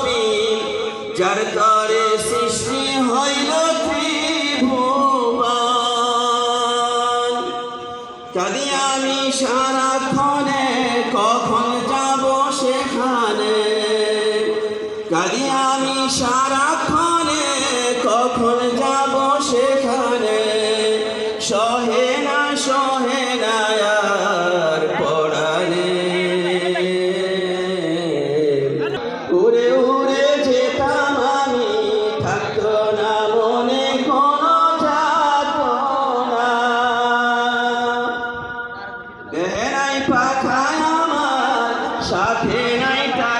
সবই যার আমি সারাক্ষণে কখন যাব সেখানে? আমি সারাক্ষণে কখন যাব পাখায় আমার সাথে নাই টাকায়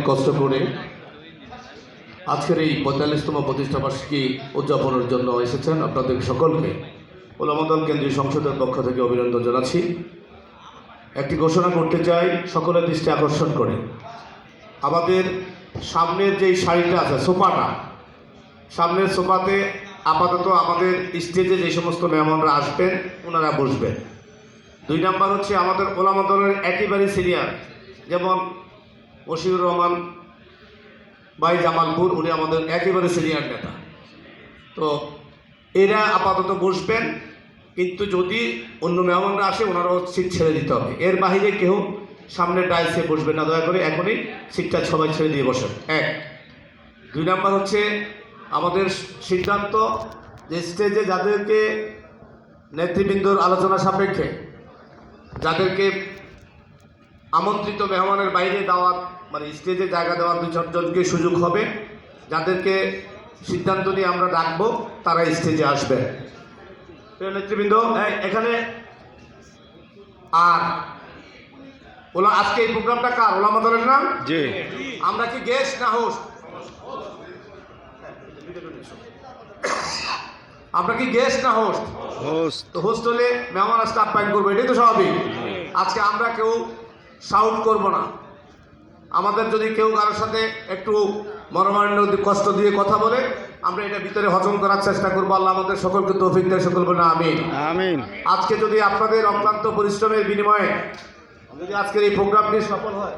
অনেক কষ্ট করে আজকের এই পঁয়তাল্লিশতম প্রতিষ্ঠাবার্ষিকী উদযাপনের জন্য এসেছেন আপনাদের সকলকে ওলামাদল কেন্দ্রীয় সংসদের পক্ষ থেকে অভিনন্দন জানাচ্ছি। একটি ঘোষণা করতে চাই, সকলের দৃষ্টি আকর্ষণ করে। আমাদের সামনের যেই শাড়িটা আছে, সোফাটা, সামনের সোফাতে আপাতত আমাদের স্টেজে যে সমস্ত মেহমানরা আসবেন, ওনারা বসবেন। দুই নাম্বার হচ্ছে আমাদের ওলামা দলের একেবারে সিনিয়র, যেমন মশিউর রহমান ভাই জামালপুর, উনি আমাদের একেবারে সিনিয়র নেতা। তো এরা আপাতত বসবেন, কিন্তু যদি অন্য মেহমানরা আসে, ওনারাও সিট ছেড়ে দিতে হবে। এর বাহিরে কেউ সামনে ডাইসে বসবেন না, দয়া করে এখনই সিটটা সবাই ছেড়ে দিয়ে বসেন। এক। দুই নাম্বার হচ্ছে আমাদের সিদ্ধান্ত যে স্টেজে যাদেরকে নেতৃবৃন্দর আলোচনা সাপেক্ষে, যাদেরকে আমন্ত্রিত মেহমানের বাইরে দেওয়ার মানে স্টেজে জায়গা দেওয়ার দুই চারজনকে সুযোগ হবে। যাদেরকে সিদ্ধান্ত নিয়ে আমরা ডাকবো তারা স্টেজে আসবে। নেতৃবৃন্দ এখানে আর ওলা আজকে এই প্রোগ্রামটা কার? ওলামা দলের নাম? জি। আমরা কি গেস্ট না হোস্ট আমরা কি গেস্ট না হোস্ট হোস্ট হলে মেহমান আসতে আপ্যায়ন করব এটাই তো স্বাভাবিক। আজকে আমরা কেউ সাউন্ড করব না। আমাদের যদি কেউ কারোর সাথে একটু মর্মান্ড কষ্ট দিয়ে কথা বলে আমরা এটা ভিতরে হজম করার চেষ্টা করব। আল্লাহ আমাদের সকলকে তৌফিক দেয় সকল বলে আমিন। আমিন। আজকে যদি আপনাদের অক্লান্ত পরিশ্রমের বিনিময়ে যদি আজকের এই প্রোগ্রামটি সফল হয়